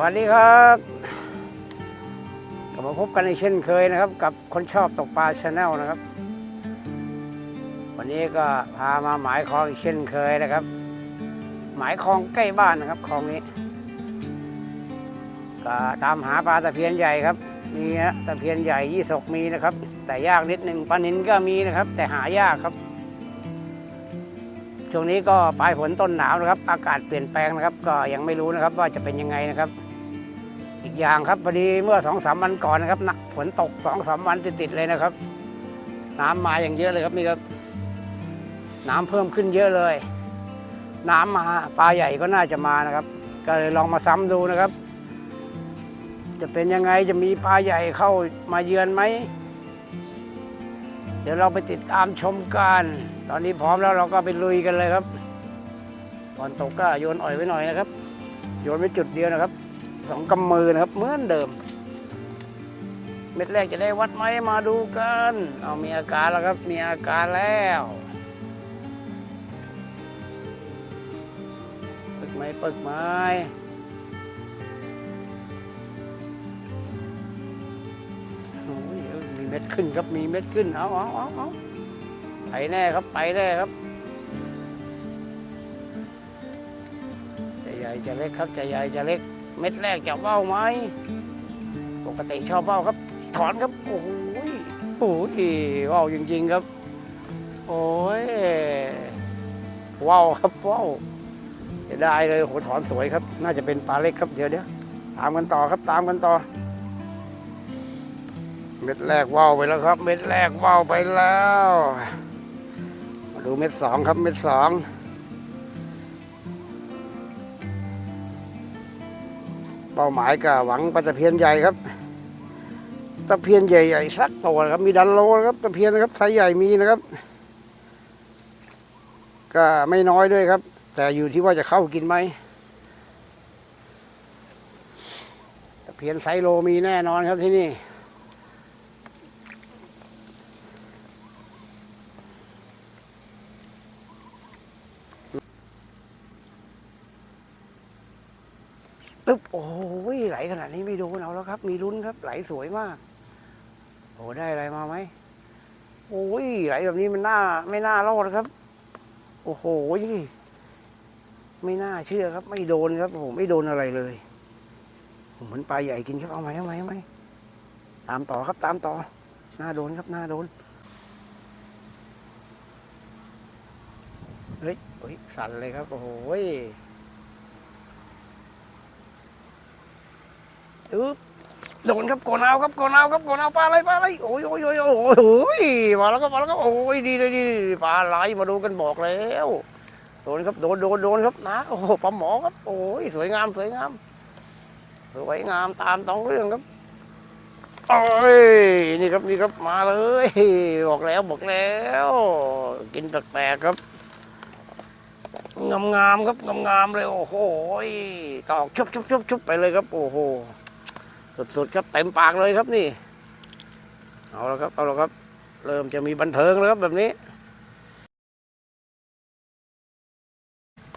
สวัสดีครับกลับมาพบกันในเช่นเคยนะครับ กับคนชอบตกปลาชาแนลนะครับ วันนี้ก็พามาหมายคลองอีกเช่นเคยนะครับ หมายคลองใกล้บ้านนะครับคลองนี้ก็ตามหาปลาตะเพียนใหญ่ครับมีฮะตะเพียนใหญ่ยี่สกมีนะครับ แต่ยากนิดหนึ่งปลานินก็มีนะครับ แต่หายากครับช่วงนี้ก็ปลายฝนต้นหนาวนะครับ อากาศเปลี่ยนแปลงนะครับ ก็ยังไม่รู้นะครับว่าจะเป็นยังไงนะครับ อีกอย่างครับพอดีเมื่อสองสามวันก่อนนะครับนะฝนตกสองสามวันติดๆเลยนะครับ น้ำมาอย่างเยอะเลยครับนี่ครับน้ำเพิ่มขึ้นเยอะเลย น้ำมาปลาใหญ่ก็น่าจะมานะครับ ก็เลยลองมาซ้ำดูนะครับ จะเป็นยังไงจะมีปลาใหญ่เข้ามาเยือนไหมเดี๋ยวเราไปติดตามชมกันตอนนี้พร้อมแล้วเราก็ไปลุยกันเลยครับก่อนตกก็โยนอ่อยไว้หน่อยนะครับ โยนไว้จุดเดียวนะครับ สองกำมือนะครับ เหมือนเดิม เม็ดแรกจะได้วัดไหมมาดูกัน เอามีอาการแล้วครับ มีอาการแล้วปึกไหมปึกไมโอ้ยเมีเม็ดขึ้นครับ มีเม็ดขึ้น เอาเอาเอาเอาไปแน่ครับ ไปแน่ครับจะใหญ่จะเล็กครับจะใหญ่จะเล็ก เม็ดแรกจะเบ้าไหมปกติชอบเบ้าครับ ถอนครับโอ้โหยโอ้ยเว้าวจริงๆครับ โอ้ยว้าวครับว้าวได้เลยโหถอนสวยครับ น่าจะเป็นปลาเล็กครับเดี๋ยวเดี๋ยวตามกันต่อครับตามกันต่อ เม็ดแรกว่าวไปแล้วครับ เม็ดแรกว่าวไปแล้ว มาดูเม็ดสองครับเม็ดสอง เป้าหมายก็หวังปลาตะเพียนใหญ่ครับตะเพียนใหญ่ๆสักตัวครับมีดันโลนะครับตะเพียนนะครับไซส์ใหญ่มีนะครับ ก็ไม่น้อยด้วยครับ แต่อยู่ที่ว่าจะเข้ากินไหมตะเพียนไซโลมีแน่นอนครับที่นี่ ตึ๊บโอ้ยไหลขนาดนี้ไม่โดนเอาแล้วครับ มีลุ้นครับ ไหลสวยมาก โอ้ได้อะไรมาไหมโอ้ยไหลแบบนี้มันน่า ไม่น่ารอดครับ โอ้โหไม่น่าเชื่อครับ ไม่โดนครับโอ้ไม่โดนอะไรเลยเหมือนปลาใหญ่กินครับเอาไหมเอาไหมเอาไหมตามต่อครับตามต่อหน้าโดนครับหน้าโดนเฮ้ยเฮ้ยสั่นเลยครับ โอ้โห อึ๊บโดนครับโกนเอาครับโกนเอาครับโกนเอาปลาอะไรปลาอะไรโอ้ยโอ้ยโอ้ยโอ้ยโอ้ยมาแล้วครับมาแล้วครับโอ้ยดีเลยดีปลาไหลมาดูกันบอกแล้วโดนครับโดนโดนโดนครับนะโอ้โหปลาหมอครับโอ้ยสวยงามสวยงามสวยงามตามต้องเรื่องครับโอ้ยนี่ครับนี่ครับมาเลย บอกแล้วบอกแล้ว กินแปลกๆครับงามๆครับงามๆเลยโอ้โหตอกชุบชุบชุบชุบไปเลยครับโอ้โห สุดๆครับเต็มปากเลยครับนี่ เอาละครับ เอาละครับ เริ่มจะมีบันเทิงแล้วครับแบบนี้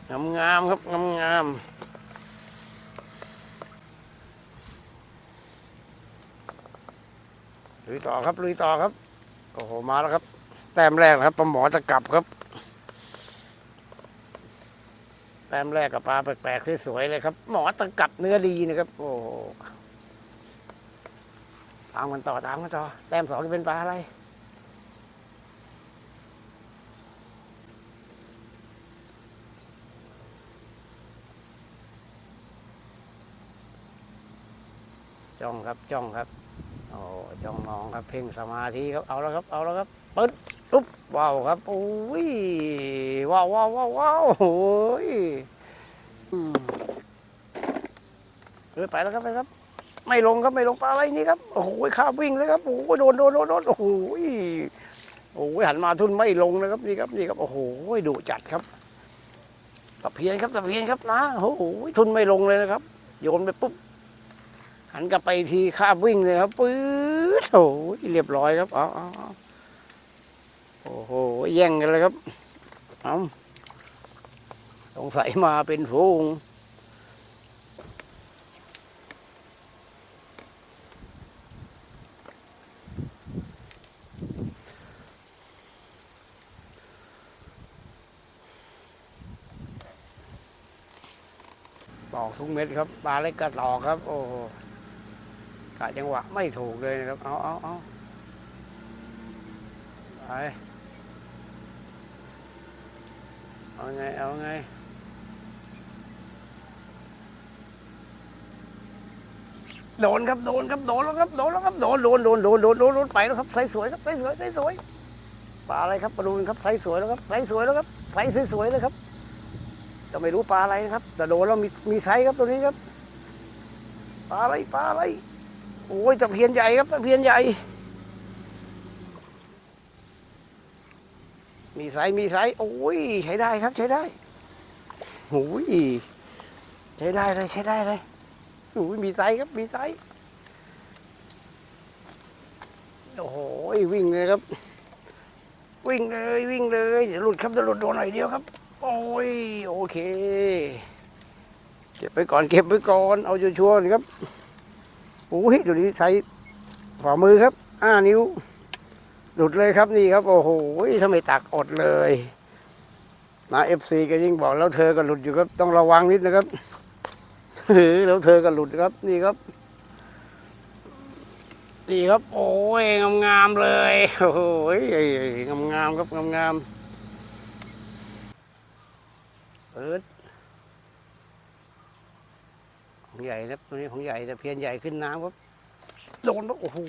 งามงามๆครับงามงามๆลุยต่อครับลุยต่อครับ โอ้โหมาแล้วครับ แต้มแรกนะครับปลาหมอจะกลับครับ แต้มแรกกับปลาแปลกๆสวยๆเลยครับ หมอตะกลับเนื้อดีนะครับ โอ้โห ตามกันต่อตามกันต่อแต้มสองจะเป็นปลาอะไรจ้องครับจ้องครับโอ้จ้องมองครับเพ่งสมาธิครับเอาแล้วครับเอาแล้วครับปึ๊ดอุ๊บว้าวครับโอ้ยว้าวว้าวว้าวว้าวโอ้ยอืมไปแล้วครับไปครับ ไม่ลงครับไม่ลงปลาอะไรนี่ครับโอ้โหข้าวิ่งเลยครับโอ้โหโดนโดนโดนโดนโอ้โหโอ้โหหันมาทุนไม่ลงนะครับนี่ครับนี่ครับโอ้โหดุจัดครับตะเพียนครับตะเพียนครับนะโอ้โหทุนไม่ลงเลยนะครับ โยนไปปุ๊บหันกลับไปทีข้าวิ่งเลยครับปื๊ดโอ้โหเรียบร้อยครับอาเอโอ้โหแย่งกันเลยครับเอาสงสัยมาเป็นฝูง ออกทุกเม็ดครับปลาเล็กก็ตอกครับ โอ้โหกะจังหวะไม่ถูกเลยนะครับ เอาเอาเอาไปเอาไง เอาไงโดนครับโดนครับโดนแล้วครับโดนแล้วครับโดนโดนโดนโดนโดนโดนไปแล้วครับไซส์สวยครับไซส์สวยไซส์สวยปลาอะไรครับปลาดูนครับไซส์สวยแล้วครับไซส์สวยแล้วครับไซส์สวยๆเลยครับ จะไม่รู้ปลาอะไรนะครับ แต่โดนแล้วมีมีไซส์ครับตัวนี้ครับ ปลาอะไรปลาอะไรโอ้ยตะเพียนใหญ่ครับตะเพียนใหญ่ มีไซส์มีไซส์โอ้ยใช้ได้ครับใช้ได้โอ้ยใช้ได้เลยใช้ได้เลยโอ้ยมีไซส์ครับมีไซส์โอ้โหวิ่งเลยครับ วิ่งเลยวิ่งเลยเดี๋ยวหลุดครับเดี๋ยวหลุดโดนหน่อยเดียวครับ โอ้ยโอเค เก็บไปก่อนเก็บไปก่อน เอาชัวร์ๆครับโอ้ยตัวนี้ใช้ฝ่ามือครับอ้านิ้ว หลุดเลยครับนี่ครับ โอ้โหทำไมตักอดเลยนะเอฟซีก็ยิ่งบอกแล้วเธอก็หลุดอยู่ครับ ต้องระวังนิดนะครับเฮ้ยแล้วเธอก็หลุดครับ นี่ครับนี่ครับ โอ้ยงามๆเลยโอ้โหงามๆครับงามๆ เปิดของใหญ่นะตัวนี้ของใหญ่แต่เพียนใหญ่ขึ้นน้ำครับโดนปะโอ้โห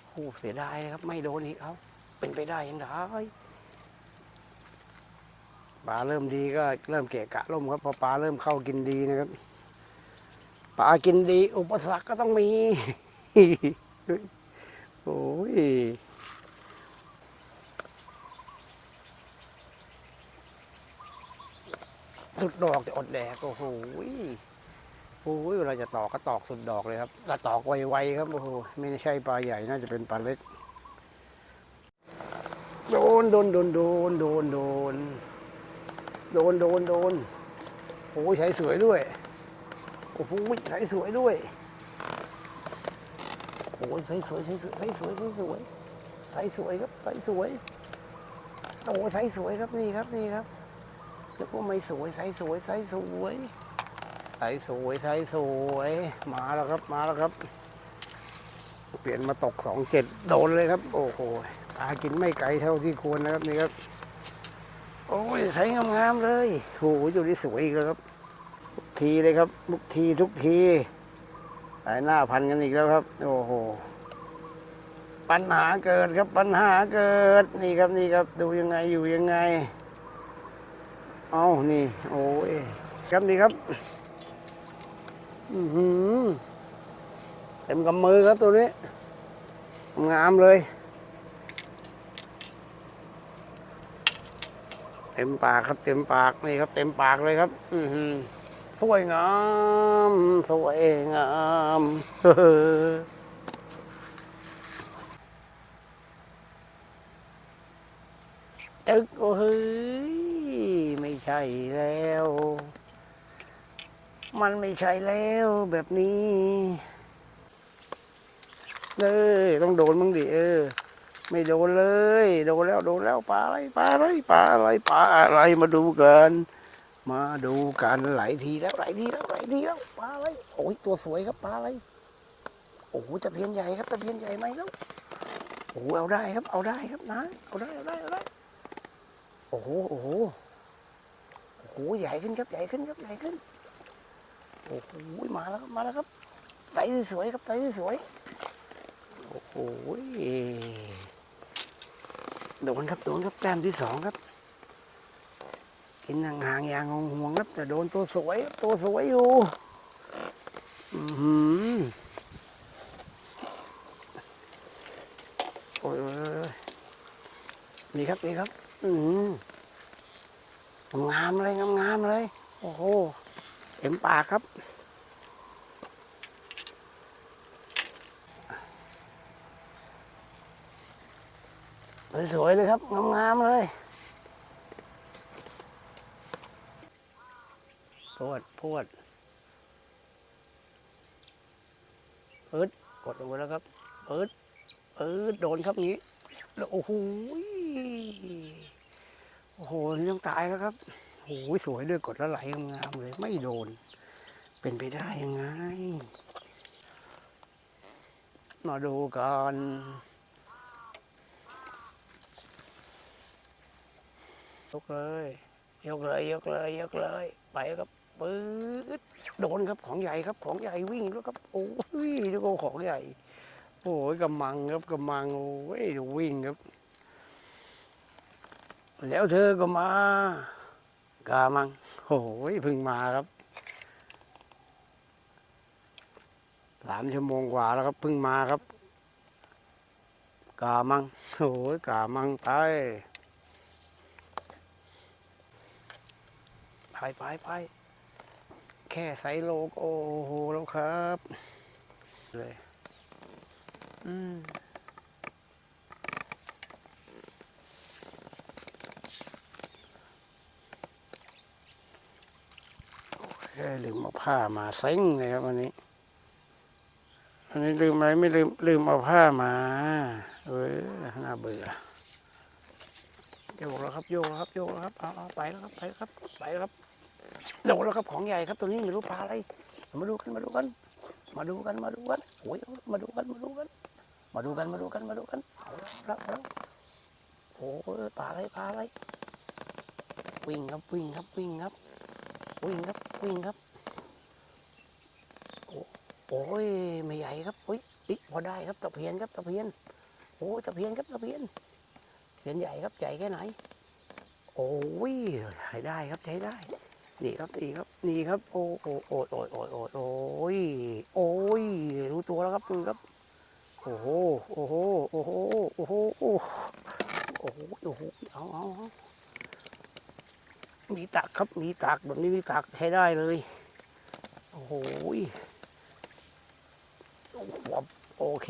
โอ้โหเสียดายนะครับ ไม่โดนอีกเขาเป็นไปได้ยังไงปลาเริ่มดีก็เริ่มเกะกะล่มครับพอปลาเริ่มเข้ากินดีนะครับปลากินดี อุปสรรคก็ต้องมี โอ้ย สุดดอกแต่อดแดกโอ้โหโอ้ยเวลาจะตอกก็ตอกสุดดอกเลยครับถ้าตอกไวๆครับโอ้โหไม่ใช่ปลาใหญ่น่าจะเป็นปลาเล็กโดนโดนโดนโดนโดนโดนโดนโดนโดนโอ้ยใช้สวยด้วยโอ้โหใช้สวยด้วยโอ้ยใสสวยใสสวยใสสวยใสสวยใสสวยครับใสสวยโอ้ใสสวยครับนี่ครับนี่ครับ แล้วก็ไม่สวยใสสวยใสสวยใสสวยใสสวยมาแล้วครับมาแล้วครับ เปลี่ยนมาตกสองเจ็ดโดนเลยครับ โอ้โหปลากินไม่ไกลเท่าที่ควรนะครับนี่ครับ โอ้ยใสงามๆเลยโอ้โหอยู่ที่สวยอีกแล้วครับทุกทีเลยครับทุกทีทุกทีสายหน้าพันกันอีกแล้วครับ โอ้โหปัญหาเกิดครับปัญหาเกิดนี่ครับนี่ครับ ดูยังไงอยู่ยังไง เอานี่ โอ้ยครับนี่ครับ อือหือเต็มกำมือครับตัวนี้ งามเลย เต็มปากครับ เต็มปากนี่ครับ เต็มปากเลยครับ อือหือสวยงาม สวยงามเฮ้ยตึกโอ้ย ใช่แล้ว มันไม่ใช่แล้วแบบนี้เออต้องโดนมึงดิเออ ไม่โดนเลย โดนแล้วโดนแล้วปลาอะไรปลาอะไรปลาอะไรปลาอะไรมาดูกันมาดูกันหลายทีแล้วหลายทีแล้วหลายทีแล้วปลาอะไรโอ้ยตัวสวยครับปลาอะไรโอ้โหตะเพียนใหญ่ครับตะเพียนใหญ่ไหมแล้วโอ้เอาได้ครับ เอาได้ครับนะ เอาได้เอาได้เอาได้โอ้โหโอ้โห โอ้โหใหญ่ขึ้นครับใหญ่ขึ้นครับใหญ่ขึ้นโอ้โหมาแล้วครับมาแล้วครับไซส์สวยครับไซส์สวยโอ้โหโดนครับโดนครับแต้มที่สองครับกินห่างๆอย่างห่วงๆครับแต่โดนตัวสวยตัวสวยอยู่อือหือโอ้ยโอ้ยโอ้ยนี่ครับนี่ครับ อือหือ งามๆเลยงามๆเลย โอ้โหเต็มปากครับ สวยๆเลยครับงามๆเลยพวดพวดเอิดกดลงไปแล้วครับเอิดเอิดโดนครับนี้แล้วโอ้โห โอ้โหนี่ต้องตายแล้วครับโอ้ยสวยด้วยกดแล้วไหลงามเลย ไม่โดน เป็นไปได้ยังไง มาดูกันยกเลย ยกเลยยกเลยยกเลย ไปครับปื๊ดโดนครับของใหญ่ครับของใหญ่วิ่งแล้วครับโอ้ยดูของใหญ่ โอ้ยกำมังครับกำมังโอ้ยดูวิ่งครับ แล้วเธอก็มากามังโอ้ยพิ่งมาครับสามชั่วโมงกว่าแล้วครับพิ่งมาครับ กามังโอ้ยกามังไปไปไปไปแค่ไซโลกโอ้โหแล้วครับเลยอืม ลืมเอาผ้ามาเซ็งเลยครับวันนี้วันนี้ลืมอะไรไม่ลืมลืมเอาผ้ามา เอ้ยน่าเบื่อโยกแล้วครับโยกแล้วครับโยกแล้วครับเอาเอาไปแล้วครับไปแล้วครับไปแล้วครับโดนแล้วครับของใหญ่ครับตัวนี้ไม่รู้ปลาอะไรมาดูกันมาดูกัน มาดูกันมาดูกันโอ้ยมาดูกันมาดูกันมาดูกันมาดูกันมาดูกันเอาแล้วเอาแล้วโอ้ยปลาอะไรปลาอะไรวิ่งครับวิ่งครับวิ่งครับ วิ่งครับวิ่งครับโอ้โอ้ยไม่ใหญ่ครับอุ้ยอิพอได้ครับตะเพียนครับตะเพียนโอ้ยตะเพียนครับตะเพียนเพียนใหญ่ครับใหญ่แค่ไหน โอ้ยใช้ได้ครับใช้ได้นี่ครับนี่ครับนี่ครับ โอ้โอ้โอ้โอ้โอ้โอ้โอ้ยโอ้ยรู้ตัวแล้วครับคุณครับโอ้โหโอ้โหโอ้โหโอ้โหโอ้โหโอ้โหโอ้โหเอาเอาเอา มีตักครับมีตักแบบนี้มีตักใช้ได้เลยโอ้โหโอ้โหโอเค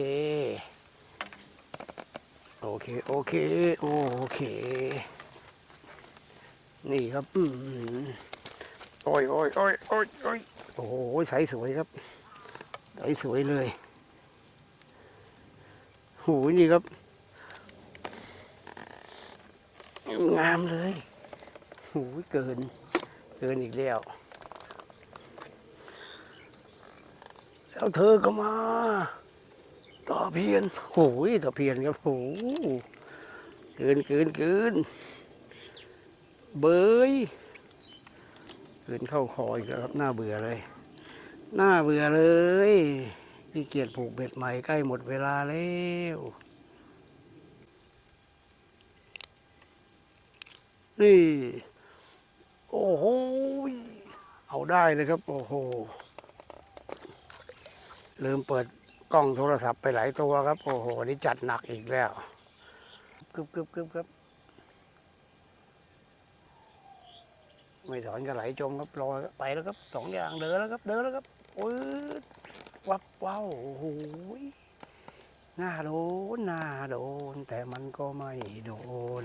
โอเค โอเค โอเค นี่ครับ อืมโอ้ยโอ้ยโอ้ยโอ้ยโอ้ยโอ้โหใสสวยครับใสสวยเลยโหนี่ครับ งามเลย หูยเกิน เกินอีกแล้ว แล้วเธอก็มา ต่อเพียนโอ้ยต่อเพียนครับโอ้เกินเกินเกิน เบยเกินเข้าคออีกแล้วครับหน้าเบื่อเลยหน้าเบื่อเลยพี่เกียรผูกเบ็ดใหม่ใกล้หมดเวลาแล้วนี่ โอ้โห เอาได้เลยครับ โอ้โห ลืมเปิดกล้องโทรศัพท์ไปหลายตัวครับ โอ้โห นี่จัดหนักอีกแล้วกึบกึบกึบครับ ไม่ถอนก็ไหลจมครับลอยไปแล้วครับสองอย่างเดินแล้วครับ เดินแล้วครับโอ้ยวับว้าวโอ้โหหน้าโดนหน้าโดน แต่มันก็ไม่โดน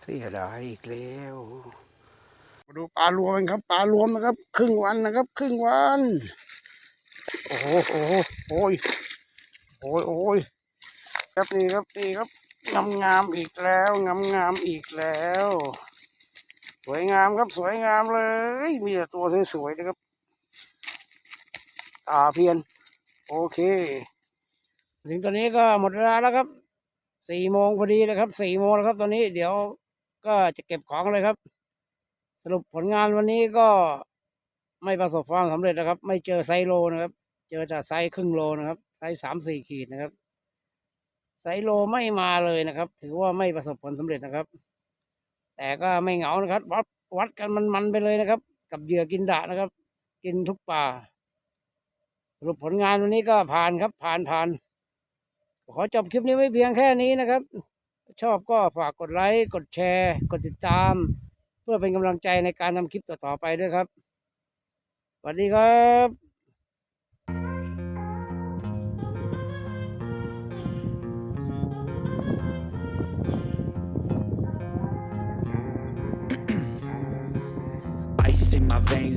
เสียดายอีกแล้ว มาดูปลารวมกันครับปลารวมนะครับ ครึ่งวันนะครับ ครึ่งวัน โอ้โหโอ้โหโอ้ยโอ้ยโอ้ยครับนี่ครับนี่ครับงามงามๆอีกแล้วงามงามๆอีกแล้ว สวยงามครับสวยงามเลย มีแต่ตัวสวยๆนะครับตาเพียน โอเค ถึงตอนนี้ก็หมดเวลาแล้วครับสี่โมงพอดีนะครับสี่โมงแล้วครับ ตอนนี้เดี๋ยวก็จะเก็บของเลยครับ รุปผลงานวันนี้ก็ไม่ประสบความสำเร็จนะครับ ไม่เจอไซโลนะครับ เจอแต่ไซครึ่งโลนะครับ ไซสามสี่ขีดนะครับ ไซโลไม่มาเลยนะครับ ถือว่าไม่ประสบผลสำเร็จนะครับ แต่ก็ไม่เหงานะครับ วัดวัดกันมันๆไปเลยนะครับ กับเหยื่อกินดะนะครับ กินทุกป่าสรุปผลงานวันนี้ก็ผ่านครับ ผ่านผ่านขอจบคลิปนี้ไว้เพียงแค่นี้นะครับ ชอบก็ฝากกดไลค์ กดแชร์ กดติดตาม เพื่อเป็นกำลังใจในการทำคลิปต่อๆไปด้วยครับสวัสดีครับ